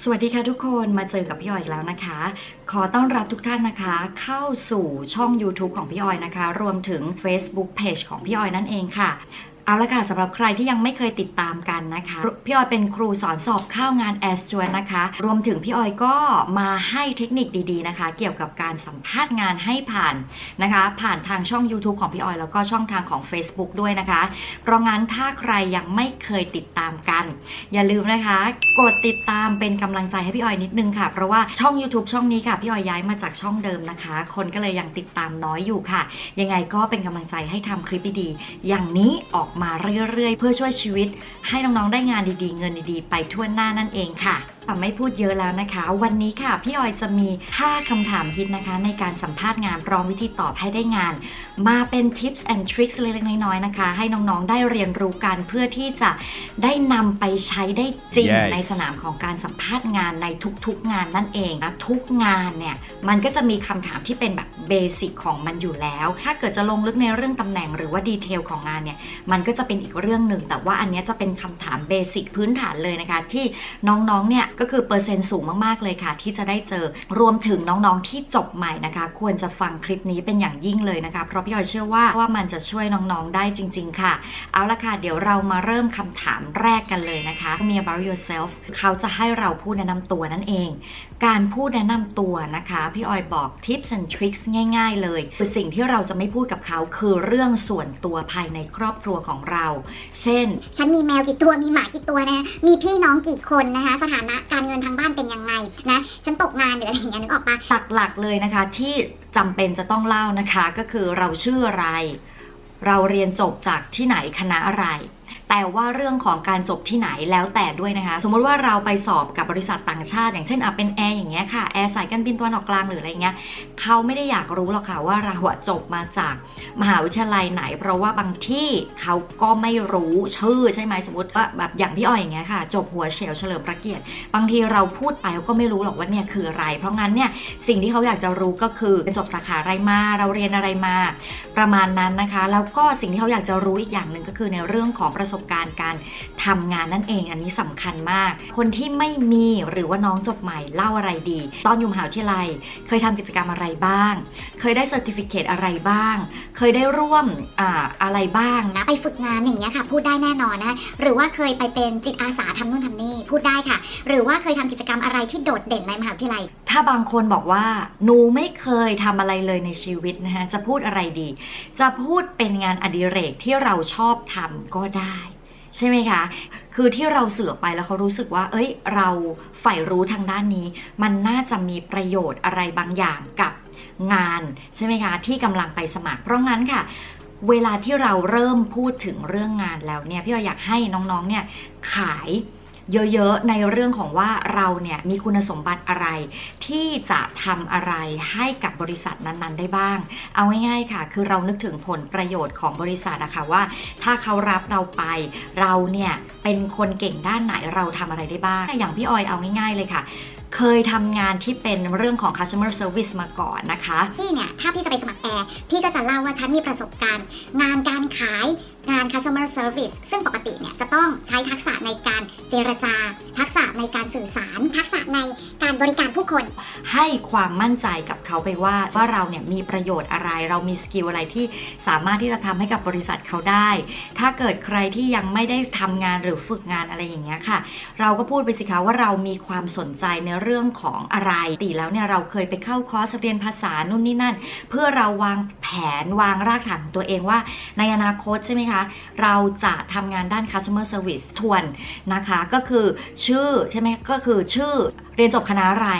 สวัสดีค่ะทุกคนมาเจอกับพี่ออยอีกแล้วนะคะ ขอต้อนรับทุกท่านนะคะ เข้าสู่ช่อง YouTube ของพี่ออยนะคะ รวมถึง Facebook Page ของพี่ออยนั่นเองค่ะ เอาละค่ะสำหรับใครที่ยังไม่เคยติดตามกันนะคะ พี่ออยเป็นครูสอนสอบเข้างานแอสจวนนะคะ รวมถึงพี่ออยก็มาให้เทคนิคดีๆนะคะ เกี่ยวกับการสัมภาษณ์งานให้ผ่านนะคะ ผ่านทางช่อง YouTube ของพี่ออยแล้วก็ช่องทางของ Facebook ด้วยนะคะ เพราะงั้นถ้าใครยังไม่เคยติดตามกัน อย่าลืมนะคะ กดติดตามเป็นกำลังใจให้พี่ออยนิดนึงค่ะ เพราะว่าช่อง YouTube ช่องนี้ค่ะพี่ออยย้ายมาจากช่องเดิมนะคะ คนก็เลยยังติดตามน้อยอยู่ค่ะ ยังไงก็เป็นกำลังใจให้ทำคลิปดีๆอย่างนี้ออกมาเรื่อยๆ เพื่อช่วยชีวิต ให้น้องๆได้งานดีๆ เงินดีๆ ไปทั่วหน้านั่นเองค่ะไม่พูดเยอะแล้วนะคะ วันนี้ค่ะ พี่ออยจะมี 5 คำถามฮิตนะคะ ในการสัมภาษณ์งานพร้อมวิธีตอบให้ได้งาน มาเป็น tips and tricks เล็กๆน้อยๆนะคะ ให้น้องๆ ได้เรียนรู้กันเพื่อที่จะได้นำไปใช้ได้จริง Yes ในสนามของการสัมภาษณ์งานในทุกๆงานนั่นเองนะทุกงานเนี่ย มันก็จะมีคำถามที่เป็นแบบเบสิกของมันอยู่แล้ว ถ้าเกิดจะลงลึกในเรื่องตำแหน่งหรือว่าดีเทลของงานเนี่ย มันก็จะเป็นอีกเรื่องหนึ่งแต่ว่าอันเนี้ยจะเป็นคำถามเบสิกพื้นฐานเลยนะคะ ที่น้องๆเนี่ยก็คือเปอร์เซ็นต์สูงมากๆเลยค่ะ ที่จะได้เจอรวมถึงน้องๆที่จบใหม่นะคะ ควรจะฟังคลิปนี้เป็นอย่างยิ่งเลยนะคะ เพราะพี่ออยเชื่อว่าว่ามันจะช่วยน้องๆได้จริง ๆ ค่ะ เอาละค่ะเดี๋ยวเรามาเริ่มคำถามแรกกันเลยนะคะมี about yourself เขาจะให้เราพูดแนะนำตัวนั่นเอง การพูดแนะนำตัวนะคะ พี่ออยบอก tips and tricks ง่าย ๆ เลยคือสิ่งที่เราจะไม่พูดกับเขาคือเรื่องส่วนตัวภายในครอบครัวของเรา เช่น ฉันมีแมวกี่ตัวมีหมากี่ตัวนะมีพี่น้องกี่คนนะคะ สถานะการเงินทางบ้านเป็นยังไงนะฉันตกงานหรืออะไรอย่างเงี้ยนึกออกปะหลักๆเลยนะคะที่จำเป็นจะต้องเล่านะคะ ก็คือเราชื่ออะไร เราเรียนจบจากที่ไหนคณะอะไร แต่ว่าเรื่องของการจบที่ไหนแล้วแต่ด้วยนะคะ สมมติว่าเราไปสอบกับบริษัทต่างชาติ อย่างเช่นอะเป็นแอร์อย่างเงี้ยค่ะแอร์สายการบินตะวันออกกลางหรืออะไรเงี้ยเขาไม่ได้อยากรู้หรอกค่ะว่าเราจบมาจากมหาวิทยาลัยไหน เพราะว่าบางที่เขาก็ไม่รู้ชื่อใช่ไหมสมมติว่าแบบอย่างพี่อ้อยอย่างเงี้ยค่ะ จบหัวเฉียวเฉลิมพระเกียรติบางทีเราพูดไปเขาก็ไม่รู้หรอกว่าเนี่ยคืออะไร เพราะงั้นเนี่ยสิ่งที่เขาอยากจะรู้ก็คือเป็นจบสาขาอะไรมาเราเรียนอะไรมา ประมาณนั้นนะคะ แล้วก็สิ่งที่เขาอยากจะรู้อีกอย่างหนึ่งก็คือในเรื่องของประสบการณ์การทำงานนั่นเอง อันนี้สำคัญมาก คนที่ไม่มีหรือว่าน้องจบใหม่เล่าอะไรดี ตอนอยู่มหาวิทยาลัย เคยทำกิจกรรมอะไรบ้าง เคยได้เซอร์ติฟิเคตอะไรบ้าง เคยได้ร่วมอ่าอะไรบ้างนะไปฝึกงานอย่างเงี้ยค่ะ พูดได้แน่นอนนะหรือว่าเคยไปเป็นจิตอาสาทำนู่นทำนี่พูดได้ค่ะ หรือว่าเคยทำกิจกรรมอะไรที่โดดเด่นในมหาวิทยาลัย ถ้าบางคนบอกว่าหนูไม่เคยทำอะไรเลยในชีวิตนะคะจะพูดอะไรดี จะพูดเป็นงานอดิเรกที่เราชอบทำก็ได้ ใช่ไหมคะ คือที่เราเสือกไปแล้วเขารู้สึกว่า เอ้ย เราใฝ่รู้ทางด้านนี้ มันน่าจะมีประโยชน์อะไรบางอย่างกับงานใช่ไหมคะ ที่กำลังไปสมัคร เพราะงั้นค่ะ เวลาที่เราเริ่มพูดถึงเรื่องงานแล้วเนี่ย พี่ออยอยากให้น้องๆ เนี่ยขาย เยอะๆ ในเรื่องของว่าเราเนี่ยมีคุณสมบัติอะไร ที่จะทำอะไรให้กับบริษัทนั้นๆ ได้บ้าง เอาง่ายๆค่ะ คือเรานึกถึงผลประโยชน์ของบริษัทอะคะว่า ถ้าเขารับเราไป เราเนี่ยเป็นคนเก่งด้านไหนเราทำอะไรได้บ้าง อย่างพี่ออยเอาง่ายๆเลยค่ะเคยทำงานที่เป็นเรื่องของ customer service มาก่อนนะคะ พี่เนี่ย ถ้าพี่จะไปสมัครแอร์ พี่ก็จะเล่าว่าฉันมีประสบการณ์ งานการขาย งาน customer service ซึ่งปกติเนี่ยจะต้องใช้ทักษะในการเจรจา ทักษะในการสื่อสาร ทักษะในการบริการผู้คน ให้ความมั่นใจกับเขาไปว่าว่าเราเนี่ยมีประโยชน์อะไร เรามีสกิลอะไรที่สามารถที่จะทำให้กับบริษัทเขาได้ ถ้าเกิดใครที่ยังไม่ได้ทำงานหรือฝึกงานอะไรอย่างเงี้ยค่ะ เราก็พูดไปสิคะว่าเรามีความสนใจในเรื่องของอะไรติแล้วเนี่ยเราเคยไปเข้าคอร์สเรียนภาษานู่นนี่นั่น เพื่อเราวางแผนวางรากฐานของตัวเองว่าในอนาคตใช่ไหมคะเราจะทำงานด้าน customer service ทวนนะคะ ก็คือชื่อใช่ไหมก็คือชื่อเรียนจบคณะอะไร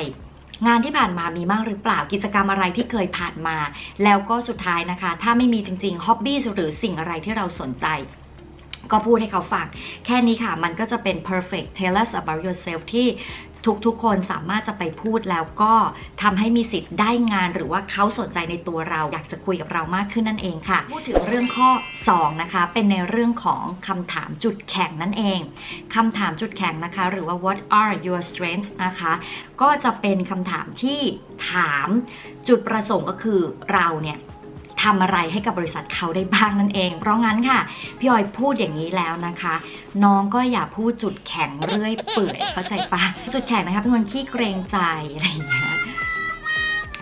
งานที่ผ่านมามีบ้างหรือเปล่ากิจกรรมอะไรที่เคยผ่านมา แล้วก็สุดท้ายนะคะ ถ้าไม่มีจริงๆ hobby หรือสิ่งอะไรที่เราสนใจ ก็พูดให้เขาฟัง แค่นี้ค่ะมันก็จะเป็น perfect tell us about yourself ที่ ทุกๆ คนสามารถจะไปพูดแล้วก็ทำให้มีสิทธิ์ได้งาน หรือว่าเขาสนใจในตัวเรา อยากจะคุยกับเรามากขึ้นนั่นเองค่ะ พูดถึงเรื่องข้อ 2 นะคะ เป็นในเรื่องของคำถามจุดแข็งนั่นเองคำถามจุดแข็งนะคะ หรือว่า what are your strengths นะคะ ก็จะเป็นคำถามที่ถามจุดประสงค์ก็คือเราเนี่ย ทำอะไรให้กับบริษัทเขาได้บ้างนั่นเอง เพราะงั้นค่ะ พี่ออยพูดอย่างนี้แล้วนะคะ น้องก็อย่าพูดจุดแข็งเรื่อยเปื่อยเข้าใจปะจุดแข็งนะคะเป็นคนขี้เกรงใจอะไรอย่างเงี้ย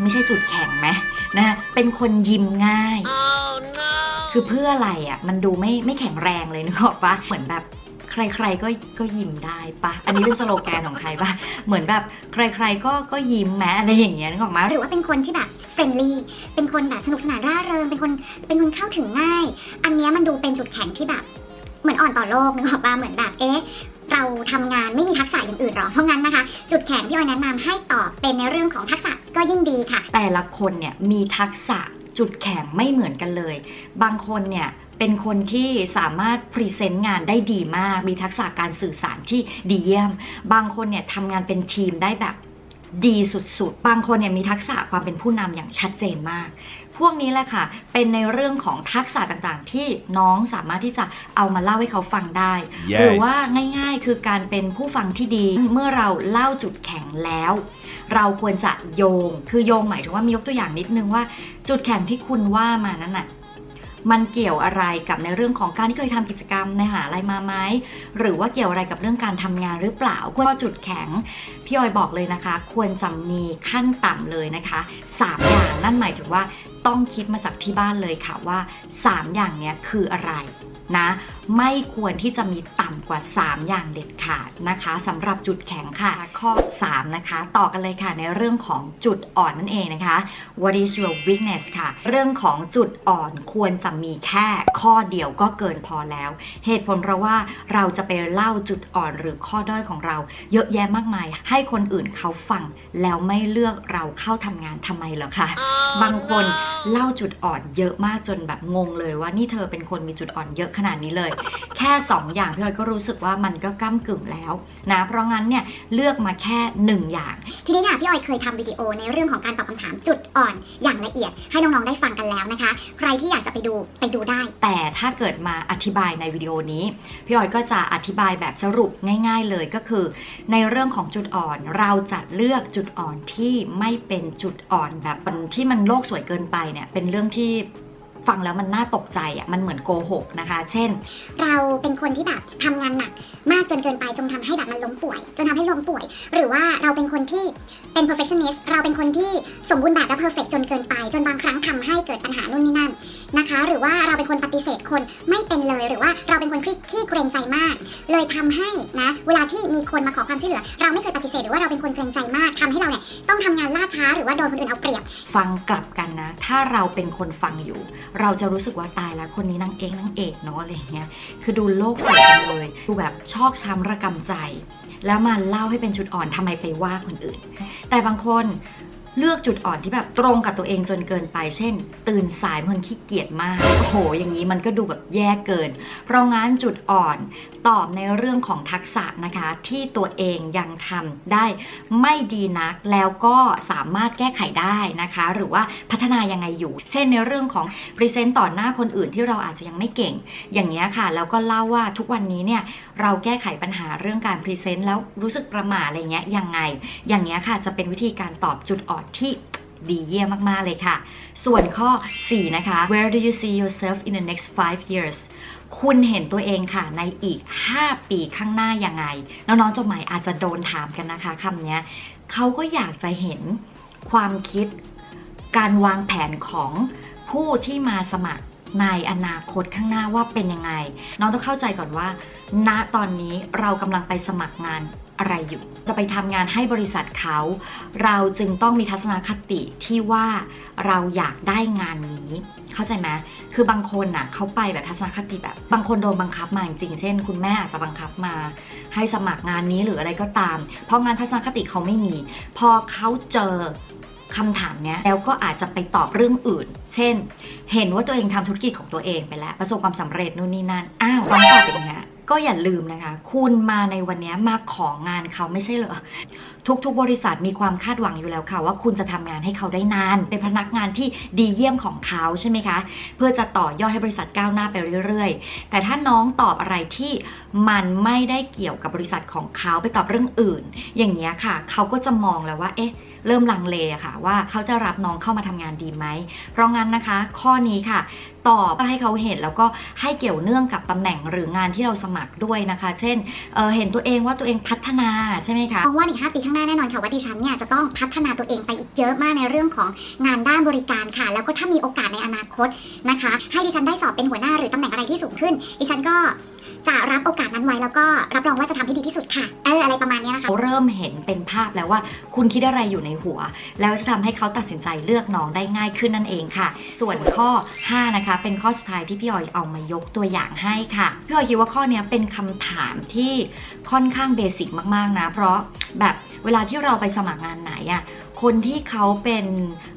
ไม่ใช่จุดแข็งไหมนะเป็นคนยิ้มง่ายคือเพื่ออะไรอะมันดูไม่ไม่แข็งแรงเลยนึกออกปะเหมือนแบบ ใครๆก็ก็ยิ้มได้ปะอันนี้เป็นสโลแกนของใครปะเหมือนแบบใครๆก็ก็ยิ้มแม้อะไรอย่างเงี้ยนึกออกมาหรือว่าเป็นคนที่แบบเฟรนลี่เป็นคนแบบสนุกสนานร่าเริงเป็นคนเป็นคนเข้าถึงง่าย อันเนี้ยมันดูเป็นจุดแข็งที่แบบ เหมือนอ่อนต่อโลกนึกออกปะเหมือนแบบเอ๊ะเราทำงานไม่มีทักษะอย่างอื่นหรอ เพราะงั้นนะคะ จุดแข็งที่ออยแนะนำให้ตอบเป็นในเรื่องของทักษะก็ยิ่งดีค่ะ แต่ละคนเนี่ยมีทักษะจุดแข็งไม่เหมือนกันเลย บางคนเนี่ย เป็นคนที่สามารถพรีเซนต์งานได้ดีมาก มีทักษะการสื่อสารที่ดีเยี่ยม บางคนเนี่ยทำงานเป็นทีมได้แบบดีสุดๆ บางคนเนี่ยมีทักษะความเป็นผู้นำอย่างชัดเจนมาก พวกนี้แหละค่ะ เป็นในเรื่องของทักษะต่างๆ ที่น้องสามารถที่จะเอามาเล่าให้เขาฟังได้หรือว่าง่ายๆ คือการเป็นผู้ฟังที่ดี เมื่อเราเล่าจุดแข็งแล้ว เราควรจะโยง คือโยงหมายถึงว่ามียกตัวอย่างนิดนึงว่า จุดแข็งที่คุณว่ามานั้นน่ะ มันเกี่ยวอะไรกับในเรื่องของการที่เคยทำกิจกรรมในหาอะไรมาไหมหรือว่าเกี่ยวอะไรกับเรื่องการทำงานหรือเปล่าก็จุดแข็งพี่ออยบอกเลยนะคะ ควรจะมีขั้นต่ำเลยนะคะสามอย่างนั่นหมายถึงว่าต้องคิดมาจากที่บ้านเลยค่ะว่าสามอย่างเนี้ยคืออะไร นะไม่ควรที่จะมีต่ำกว่า 3 อย่างเด็ดขาดนะคะสำหรับจุดแข็งค่ะ ข้อ 3 นะคะ ต่อกันเลยค่ะในเรื่องของจุดอ่อนนั่นเองนะคะ What is your weakness ค่ะ เรื่องของจุดอ่อนควรจะมีแค่ข้อเดียวก็เกินพอแล้ว เหตุผลเพราะว่าเราจะไปเล่าจุดอ่อนหรือข้อด้อยของเรา เยอะแยะมากมาย ให้คนอื่นเขาฟัง แล้วไม่เลือกเราเข้าทำงานทำไมเหรอคะบางคนเล่าจุดอ่อนเยอะมากจนแบบงงเลยว่านี่เธอเป็นคนมีจุดอ่อนเยอะขนาดนี้เลย แค่ 2 อย่างพี่ออยก็รู้สึกว่ามันก็ก้ากึ่งแล้วนะเพราะงั้นเนี่ยเลือกมาแค่ 1 อย่าง ทีนี้ค่ะพี่ออยเคยทำวิดีโอในเรื่องของการตอบคำถามจุดอ่อนอย่างละเอียด ให้น้องๆได้ฟังกันแล้วนะคะ ใครที่อยากจะไปดูไปดูได้ แต่ถ้าเกิดมาอธิบายในวิดีโอนี้พี่ออยก็จะอธิบายแบบสรุปง่าย ๆ เลยก็คือ ในเรื่องของจุดอ่อนเราจะเลือกจุดอ่อนที่ไม่เป็นจุดอ่อนแบบมันที่มันโลกสวยเกินไปเนี่ยเป็นเรื่องที่ ฟังแล้วมันน่าตกใจอะมันเหมือนโกหกนะคะ เช่น เราเป็นคนที่แบบทำงานหนักมากจนเกินไปจนทำให้แบบมันล้มป่วย จนทำให้ล้มป่วย หรือว่าเราเป็นคนที่เป็น perfectionist เราเป็นคนที่สมบูรณ์แบบและ perfect จนเกินไป จนบางครั้งทำให้เกิดปัญหานู่นนี่นั่นนะคะ หรือว่าเราเป็นคนปฏิเสธคนไม่เป็นเลย หรือว่าเราเป็นคนที่ที่เกรงใจมาก เลยทำให้นะเวลาที่มีคนมาขอความช่วยเหลือ เราไม่เคยปฏิเสธหรือว่าเราเป็นคนเกรงใจมากทำให้เราเนี่ยต้องทำงานล่าช้าหรือว่าโดนคนอื่นเอาเปรียบ ฟังกลับกันนะ ถ้าเราเป็นคนฟังอยู่เราจะรู้สึกว่าตายแล้วคนนี้นางเอกนางเอกเนาะอะไรเงี้ยคือดูโลกสวยจังเลยดูแบบชอกช้ำระกำใจ แล้วมาเล่าให้เป็นชุดอ่อนทำไมไปว่าคนอื่น แต่บางคน เลือกจุดอ่อนที่แบบตรงกับตัวเองจนเกินไป เช่น ตื่นสายเป็นคนขี้เกียจมาก โอ้โห อย่างนี้มันก็ดูแบบแย่เกิน เพราะงั้นจุดอ่อนตอบในเรื่องของทักษะนะคะ ที่ตัวเองยังทำได้ไม่ดีนัก แล้วก็สามารถแก้ไขได้นะคะ หรือว่าพัฒนายังไงอยู่ เช่นในเรื่องของพรีเซนต์ต่อหน้าคนอื่นที่เราอาจจะยังไม่เก่ง อย่างนี้ค่ะ แล้วก็เล่าว่าทุกวันนี้เนี่ยเราแก้ไขปัญหาเรื่องการพรีเซนต์แล้วรู้สึกประหม่าอะไรเงี้ยยังไง อย่างเงี้ค่ะจะเป็นวิธีการตอบจุดอ่อนที่ดีเยี่ยมมาก ๆ เลยค่ะ ส่วนข้อ 4 นะคะ Where do you see yourself in the next five years คุณเห็นตัวเองค่ะในอีก 5 ปีข้างหน้ายังไง น้องๆจบใหม่อาจจะโดนถามกันนะคะคำนี้เขาก็อยากจะเห็นความคิดการวางแผนของผู้ที่มาสมัครในอนาคตข้างหน้าว่าเป็นยังไง น้องต้องเข้าใจก่อนว่า ณตอนนี้เรากำลังไปสมัครงาน อะไรอยู่ จะไปทำงานให้บริษัทเขา เราจึงต้องมีทัศนคติที่ว่าเราอยากได้งานนี้ เข้าใจไหมคือบางคนน่ะเขาไปแบบทัศนคติแบบบางคนโดนบังคับมาจริงๆเช่น คุณแม่อาจจะบังคับมา ให้สมัครงานนี้หรืออะไรก็ตาม เพราะงานทัศนคติเขาไม่มี พอเขาเจอคำถามเนี้ยแล้วก็อาจจะไปตอบเรื่องอื่น เช่น เห็นว่าตัวเองทำธุรกิจของตัวเองไปแล้ว ประสบความสำเร็จนู่นนี่นั่น อ้าววันตอบเป็นอย่างเงี้ย ก็อย่าลืมนะคะ คุณมาในวันนี้มาของานเขาไม่ใช่เหรอทุกๆ บริษัทมีความคาดหวังอยู่แล้วค่ะ ว่าคุณจะทำงานให้เขาได้นาน เป็นพนักงานที่ดีเยี่ยมของเขาใช่ไหมคะ เพื่อจะต่อยอดให้บริษัทก้าวหน้าไปเรื่อยๆ แต่ถ้าน้องตอบอะไรที่มันไม่ได้เกี่ยวกับบริษัทของเขาไปตอบเรื่องอื่น อย่างนี้ยค่ะ เขาก็จะมองแล้วว่าเอ๊ะเริ่มลังเลค่ะว่าเขาจะรับน้องเข้ามาทำงานดีไหม เพราะงั้นนะคะ ข้อนี้ค่ะ ตอบให้เขาเห็นแล้วก็ให้เกี่ยวเนื่องกับตำแหน่งหรืองานที่เราสมัครด้วยนะคะ เช่นเเห็นตัวเองว่าตัวเองพัฒนาใช่ไหมคะมองว่าอีก5ปีข้างหน้าแน่นอนค่ะว่าดิฉันเนี่ยจะต้องพัฒนาตัวเองไปอีกเยอะมากในเรื่องของงานด้านบริการค่ะ แล้วก็ถ้ามีโอกาสในอนาคตนะคะ ให้ดิฉันได้สอบเป็นหัวหน้าหรือตำแหน่งอะไรที่สูงขึ้น ดิฉันก็ จะรับโอกาสนั้นไว้แล้วก็รับรองว่าจะทำให้ดีที่สุดค่ะ เอออะไรประมาณนี้นะคะเขาเริ่มเห็นเป็นภาพแล้วว่า คุณคิดอะไรอยู่ในหัว แล้วจะทำให้เขาตัดสินใจเลือกน้องได้ง่ายขึ้นนั่นเองค่ะ ส่วนข้อ 5 นะคะ เป็นข้อสุดท้ายที่พี่ออยเอามายกตัวอย่างให้ค่ะ พี่ออยคิดว่าข้อนี้เป็นคำถามที่ค่อนข้างเบสิกมากๆนะ เพราะแบบเวลาที่เราไปสมัครงานไหนอะ คนที่เขาเป็น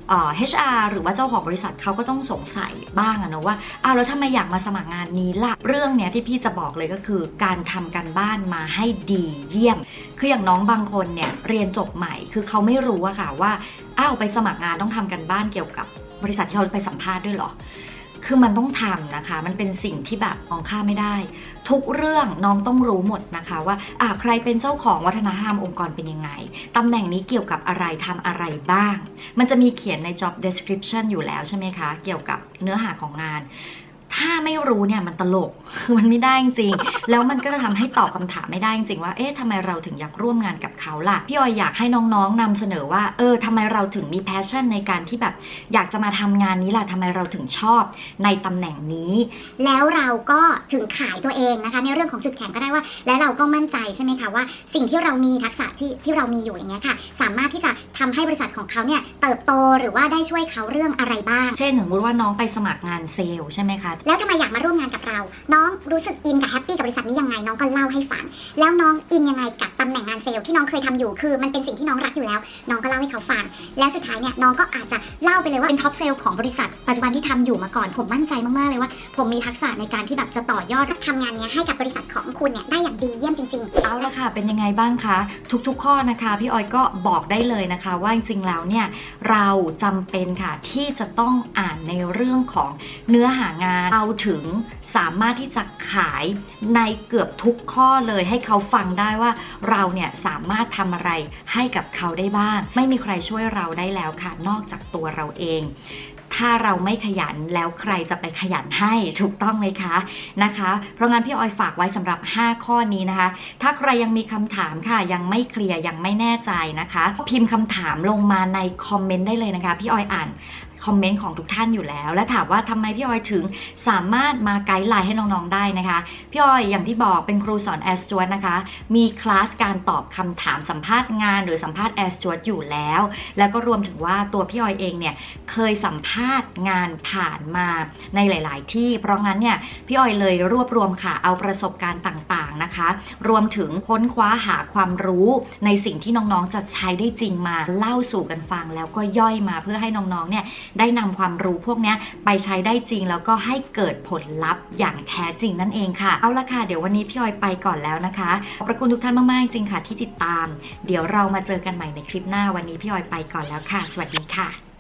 เอ่อ HR หรือว่าเจ้าของบริษัทเขาก็ต้องสงสัยบ้างอะเนะว่าอ้าวแล้วทำไมอยากมาสมัครงานนี้ล่ะ เรื่องเนี้ยที่พี่จะบอกเลยก็คือ การทำการบ้านมาให้ดีเยี่ยม คืออย่างน้องบางคนเนี่ยเรียนจบใหม่ คือเขาไม่รู้อะค่ะว่าอ้าวไปสมัครงานต้องทำกันบ้านเกี่ยวกับบริษัทที่เขาไปสัมภาษณ์ด้วยเหรอ คือมันต้องทำนะคะ มันเป็นสิ่งที่แบบมองค่าไม่ได้ ทุกเรื่องน้องต้องรู้หมดนะคะว่าอ่าใครเป็นเจ้าของวัฒนธรรมองค์กรเป็นยังไงตำแหน่งนี้เกี่ยวกับอะไรทำอะไรบ้าง มันจะมีเขียนใน job description อยู่แล้วใช่ไหมคะ เกี่ยวกับเนื้อหาของงาน ถ้าไม่รู้เนี่ยมันตลกมันไม่ได้จริงๆแล้วมันก็จะทำให้ตอบคำถามไม่ได้จริงๆว่าเอ๊ะทำไมเราถึงอยากร่วมงานกับเขาล่ะพี่ออยอยากให้น้องๆนำเสนอว่าเออทำไมเราถึงมี passion ในการที่แบบอยากจะมาทำงานนี้ล่ะทำไมเราถึงชอบในตำแหน่งนี้ แล้วเราก็ถึงขายตัวเองนะคะ ในเรื่องของจุดแข็งก็ได้ว่า และเราก็มั่นใจใช่ไหมคะว่า สิ่งที่เรามีทักษะที่ที่เรามีอยู่อย่างเงี้ยค่ะ สามารถที่จะทำให้บริษัทของเขาเนี่ยเติบโตหรือว่าได้ช่วยเขาเรื่องอะไรบ้าง เช่นสมมติว่าน้องไปสมัครงานเซลล์ใช่ไหมคะแล้วทำไมอยากมาร่วมงานกับเรา น้องรู้สึกอินกับแฮปปี้กับบริษัทนี้ยังไงน้องก็เล่าให้ฟัง แล้วน้องอินยังไงกับตำแหน่งงานเซลล์ที่น้องเคยทำอยู่คือมันเป็นสิ่งที่น้องรักอยู่แล้ว น้องก็เล่าให้เขาฟัง แล้วสุดท้ายเนี่ยน้องก็อาจจะเล่าไปเลยว่าเป็นท็อปเซลล์ของบริษัท ปัจจุบันที่ทำอยู่มาก่อนผมมั่นใจมากๆเลยว่า ผมมีทักษะในการที่แบบจะต่อยอดทำงานเนี้ยให้กับบริษัทของคุณเนี่ยได้อย่างดีเยี่ยมจริง ๆ เอาละค่ะ เป็นยังไงบ้างคะ ทุกๆ ข้อนะคะ พี่ออยก็บอกได้เลยนะคะ ว่าจริงๆแล้วเนี่ยเราจำเป็นค่ะที่จะต้องอ่านในเรื่องของเนื้อหางานเราถึงสามารถที่จะขายในเกือบทุกข้อเลยให้เขาฟังได้ว่าเราเนี่ยสามารถทำอะไรให้กับเขาได้บ้าง ไม่มีใครช่วยเราได้แล้วค่ะ นอกจากตัวเราเอง ถ้าเราไม่ขยันแล้วใครจะไปขยันให้ถูกต้องไหมคะนะคะ เพราะงั้นพี่ออยฝากไว้สำหรับ 5 ข้อนี้นะคะ ถ้าใครยังมีคำถามค่ะ ยังไม่เคลียร์ยังไม่แน่ใจนะคะ พิมพ์คำถามลงมาในคอมเมนต์ได้เลยนะคะ พี่ออยอ่าน คอมเมนต์ของทุกท่านอยู่แล้ว และถามว่าทำไมพี่ออยถึงสามารถมาไกด์ไลน์ให้น้องๆได้นะคะ พี่ออยอย่างที่บอกเป็นครูสอนแอสจวดนะคะ มีคลาสการตอบคำถามสัมภาษณ์งาน หรือสัมภาษณ์แอสจวดอยู่แล้ว แล้วก็รวมถึงว่าตัวพี่ออยเองเนี่ยเคยสัมภาษณ์งานผ่านมาในหลาย ๆ ที่ เพราะงั้นเนี่ยพี่ออยเลยรวบรวมค่ะเอาประสบการณ์ต่างๆนะคะ รวมถึงค้นคว้าหาความรู้ในสิ่งที่น้องๆจะใช้ได้จริงมาเล่าสู่กันฟังแล้วก็ย่อยมาเพื่อให้น้องๆเนี่ยได้นำความรู้พวกนี้ไปใช้ได้จริงแล้วก็ให้เกิดผลลัพธ์อย่างแท้จริงนั่นเองค่ะ เอาละค่ะ เดี๋ยววันนี้พี่ออยไปก่อนแล้วนะคะขอบพระคุณทุกท่านมากๆจริงค่ะที่ติดตาม เดี๋ยวเรามาเจอกันใหม่ในคลิปหน้าวันนี้พี่ออยไปก่อนแล้วค่ะ สวัสดีค่ะ